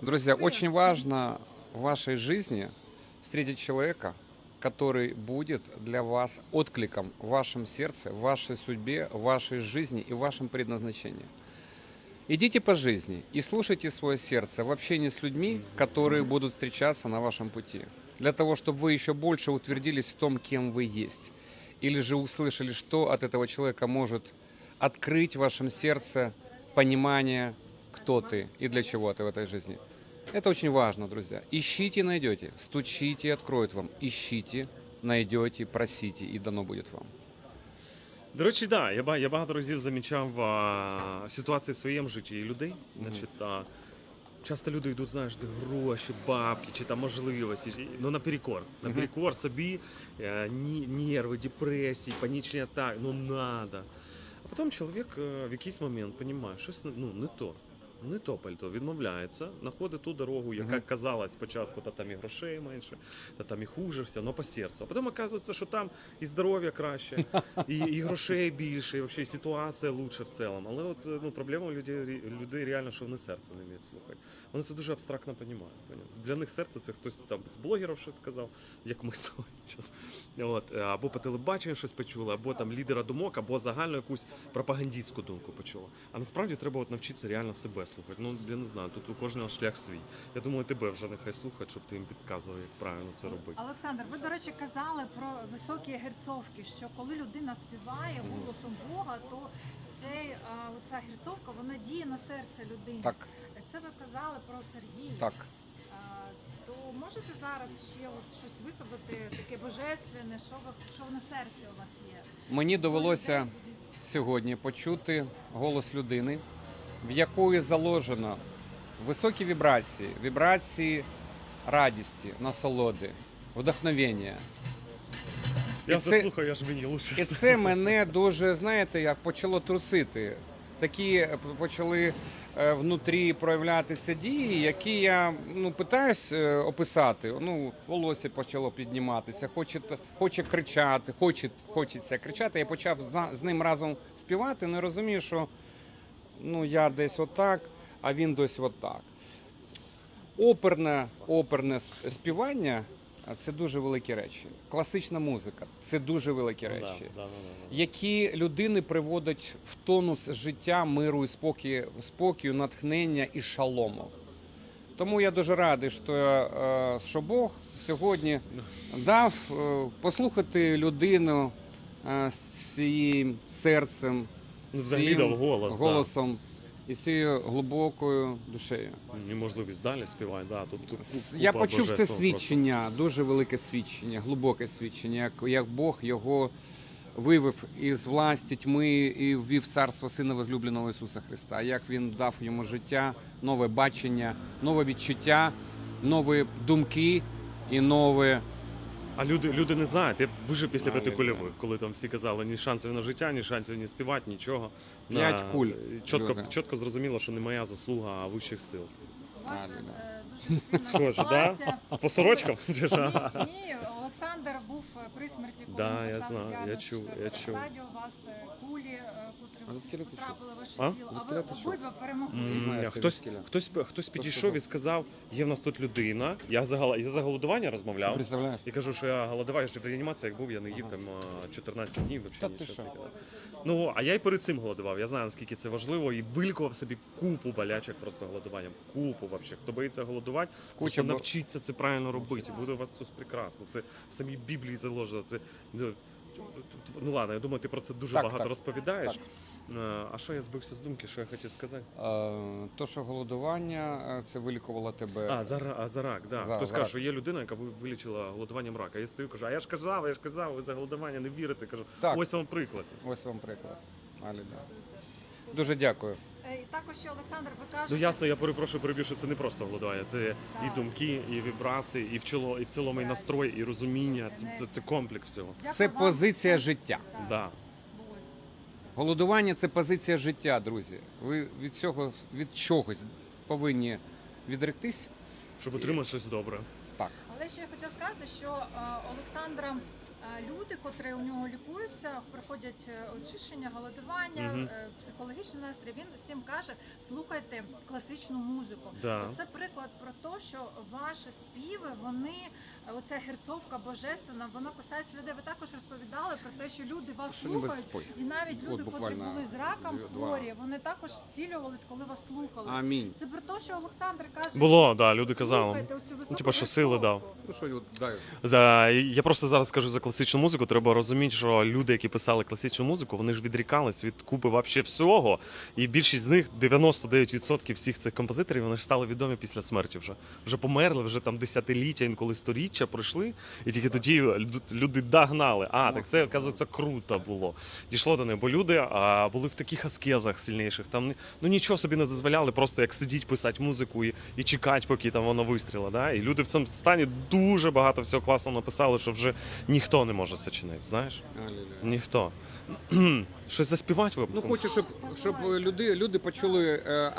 Друзья, очень важно в вашей жизни встретить человека, который будет для вас откликом в вашем сердце, в вашей судьбе, в вашей жизни и в вашем предназначении. Идите по жизни и слушайте свое сердце в общении с людьми, которые будут встречаться на вашем пути. Для того, чтобы вы еще больше утвердились в том, кем вы есть. Или же услышали, что от этого человека может открыть в вашем сердце понимание, кто ты и для чего ты в этой жизни. Это очень важно, друзья. Ищите найдете, стучите откроют вам. Ищите, найдете, просите и дано будет вам. До речі, да, я, ба- я багато разів замічав а, ситуації в своєму житті і людей. Значить, а, часто люди йдуть, знаєш, де гроші, бабки, чи там можливості, чи- ну наперекор. Наперекор собі, е, ні, нерви, депресії, панічні атаки, ну надо. А потім чоловік е, в якийсь момент розуміє, щось ну, не то. Не то пальто, відмовляється, знаходить ту дорогу, яка Мгм. казалась спочатку, та там і грошей менше, та там і хуже все, але по серцю. А потім оказується, що там і здоров'я краще, і, і грошей більше, і взагалі ситуація лучше в цілому. Але от е, ну, проблема у людей, людей реально, що вони серце не вміють слухати. Вони це дуже абстрактно розуміють. Для них серце це хтось там з блогерів щось сказав, як ми час. От, е, або по телебаченню щось почули, або там лідера думок, або загальну якусь пропагандистську думку почула. А насправді треба от навчитися реально себе слухати. Ну, я не знаю, тут у кожного шлях свій. Я думаю, тебе вже нехай слухають, щоб ти їм підказував, як правильно це робити. Олександр, ви, до речі, казали про високі герцовки, що коли людина співає голосом Бога, то цей, а, оця герцовка вона діє на серце людини. Так, Це ви казали про Сергія. так. А, то можете зараз ще от щось висадити таке божественне, що ви що на серці у вас є? Мені довелося сьогодні почути голос людини, в якої заложено високі вібрації, вібрації радісті, насолоди, вдохновення. Я І це- слухаю, я ж мені лучше. І це мене дуже, знаєте, як почало трусити. Такі е, почали е, внутрі проявлятися дії, які я ну, питаюсь е, описати. Ну, волосся почало підніматися, хоче, хоче кричати, хоче, хочеться кричати. Я почав зна- з ним разом співати, не розумію, що ну, я десь отак, а він десь отак. Оперне, оперне співання це дуже великі речі. Класична музика це дуже великі речі, да, да, да. які людини приводять в тонус життя, миру і спокою, спокою, натхнення і шалому. Тому я дуже радий, що, е, що Бог сьогодні дав е, послухати людину е, з цією серцем, взагалі цією дав голос, да. голосом і з цією глибокою душею. І можливість далі співати, да. Тут, тут Я почув це свідчення, дуже велике свідчення, глибоке свідчення, як, як Бог його вивів із власті тьми і ввів царство Сина возлюбленого Ісуса Христа. Як він дав йому життя, нове бачення, нове відчуття, нові думки і нове. А люди, люди не знають. Я вижив після п'яти кульових, коли там всі казали ні шансів на життя, ні шансів ні співати, нічого. П'ять На- куль, Чітко, люди. чітко зрозуміло, що не моя заслуга, а вищих сил. У вас е, дуже дивна Схоже, да? ситуація. По сорочкам? Чи Ні, що? ні, Олександр був е, при смерті, коли Да, я поставив знаю, я діагноз чув, я четвертого чув. у вас е, кулі, е, А звідки котрі ти потрапили ваше А? тіло, а ви обидва перемогли. Знаю, Хтось, відкіля. хтось, хтось підійшов і сказав, є в нас тут людина. Я за, гала- я за голодування розмовляв. Представляєш? І кажу, що я голодував, я ж в реанімації, як був, я не їв там а, 14 днів, Та взагалі ти нічого. Ну, а я і перед цим голодував. Я знаю, наскільки це важливо, і вилікував собі купу болячок просто голодуванням. Купу вообще. Хто боїться голодувати, Куча Куча бо- навчіться це правильно робити. Буде у вас все прекрасно. Це в самій Біблії заложено. Це ну, ну ладно, я думаю, ти про це дуже Так, багато так, розповідаєш. так. Е, А що я збився з думки, що я хотів сказати? Е, То, що голодування, е, це вилікувало тебе. А, за, а, за рак, да. За- Хтось за каже, рак. що є людина, яка вилічила голодуванням рака. Я стою, кажу, а я ж казав, я ж казав, ви за голодування не вірите. Кажу, Так. ось вам приклад. Ось вам приклад. Алі, да. Дуже дякую. І також ще Олександр, ви кажете, Ну ясно, я перепрошую, переб'ю, що це не просто голодування, це Так. і думки, і вібрації, і в цілому, і в цілому і настрой, і розуміння. Це, це, це комплекс всього. Дякую Це вам. позиція життя. Так, Да. Голодування це позиція життя, друзі. Ви від цього від чогось повинні відректись. Щоб отримати щось добре. Так. Але ще я хотіла сказати, що е, Олександра е, люди, котрі у нього лікуються, проходять е, очищення, голодування, е, психологічний настрій. Він всім каже: слухайте класичну музику. Да. Це приклад про те, що ваші співи, вони оця герцовка божественна, вона кусається людей. Ви також розповідали про те, що люди вас слухають, і навіть От люди, котрі буквально були з раком два. хворі, вони також зцілювались, коли вас слухали. Амінь. Це про те, що Олександр каже. Було, да, люди казали. «Слухайте оцю високу Ну, типа, що сили дав. Ну що, от, дай. За я просто зараз скажу за класичну музику. Треба розуміти, що люди, які писали класичну музику, вони ж відрікались від купи вообще всього. І більшість з них, 99% всіх цих композиторів, вони ж стали відомі після смерті. Вже вже померли, вже там десятиліття, інколи сторіччя пройшли, і тільки тоді люди догнали. А так це оказується круто було. Дійшло до них, бо люди а, були в таких аскезах сильніших. Там ну нічого собі не дозволяли, просто як сидіть, писати музику і, і чекати, поки там воно вистрілить. Да? І люди в цьому стані дуже багато всього класно написали, що вже ніхто не може сочинити. Знаєш? Ніхто. Щось заспівати ви? Ну хочу, щоб, щоб люди, люди почули, е,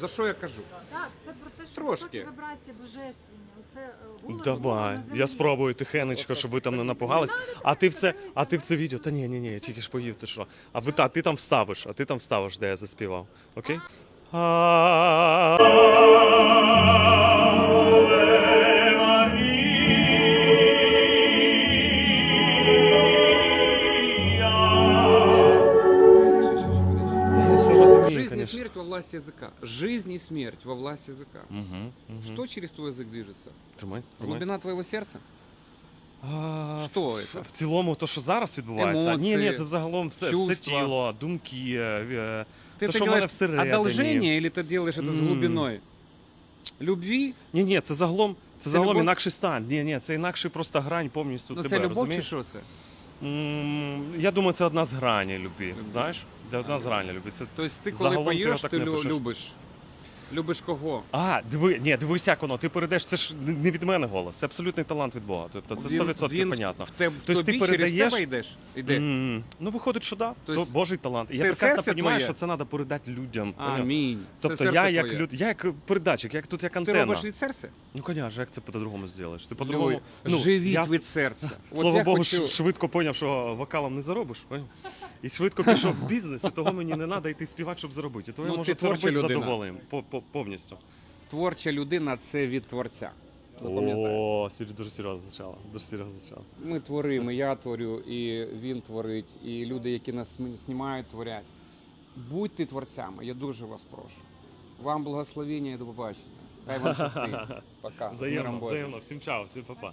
за що я кажу. Так, це про те, що Трошки. високі вібрації божественні. Е, Давай, я спробую тихенечко, щоб ви там не напугались. А ти в це, а ти в це відео? Та ні, ні, ні, я тільки ж поїв, ти що? А ви та ти там вставиш, а ти там вставиш, де я заспівав. Окей? власти языка. Жизнь и смерть во власти языка. Мгм, мгм. Что через твой язык движется? Тримай, тримай. Глубина твоего сердца? А, Что это? В цілому, то, що зараз відбувається, ні, ні, Емоції, це взагалом все, все чувства. тіло, думки. е, е, Ты То, это що в мене делаешь всередині. одолжение или ты делаешь это с М. глубиной? Любви? Ні, ні, це загалом, це, Це загалом любов? інакший стан. Ні, ні, це інакший просто грань повністю Ну тебе. це любов чи розумієш? що це? М, Я думаю, це одна з граней любві. Знаєш? Одна з граней. Це... Тобто ти коли Загалом ти так ти не лю- пишеш. любиш. Любиш кого? А, диви, ні, дивись, як воно. Ти перейдеш, це ж не від мене голос, це абсолютний талант від Бога. Тобто це 100% він понятно. В, те, в Тобто ти тобі через передаєш- тебе йдеш? Іде. М, Ну, виходить, що да. Тобто То Божий талант. І Я це прекрасно серце розумію, твоє? що це треба передати людям. поняв? Амінь. Це Тобто серце я як твоє. люд, я як передатчик, як тут як Ти антенна. робиш від серця? Ну, конечно, як це по-другому зробиш? Ти по-другому. Ну, Живіть я, від серця. От слава я Богу, хочу... ш- швидко поняв, що вокалом не заробиш. поняв? І швидко пішов в бізнес, і того мені не треба йти співати, щоб заробити. І того я Ну, можу це творча робити з людина. задоволенням по- по- повністю. Творча людина це від творця. О, дуже серйозно звучало. Дуже серйозно звучало. Ми творимо, я творю, і він творить, і люди, які нас знімають, творять. Будьте творцями, я дуже вас прошу. Вам благословення і до побачення. Хай вам щастить. Пока. Взаємно, взаємно. Всім чао, всім па-па.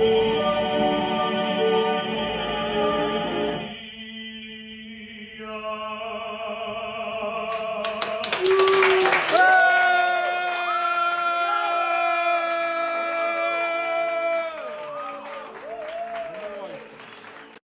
Yeah.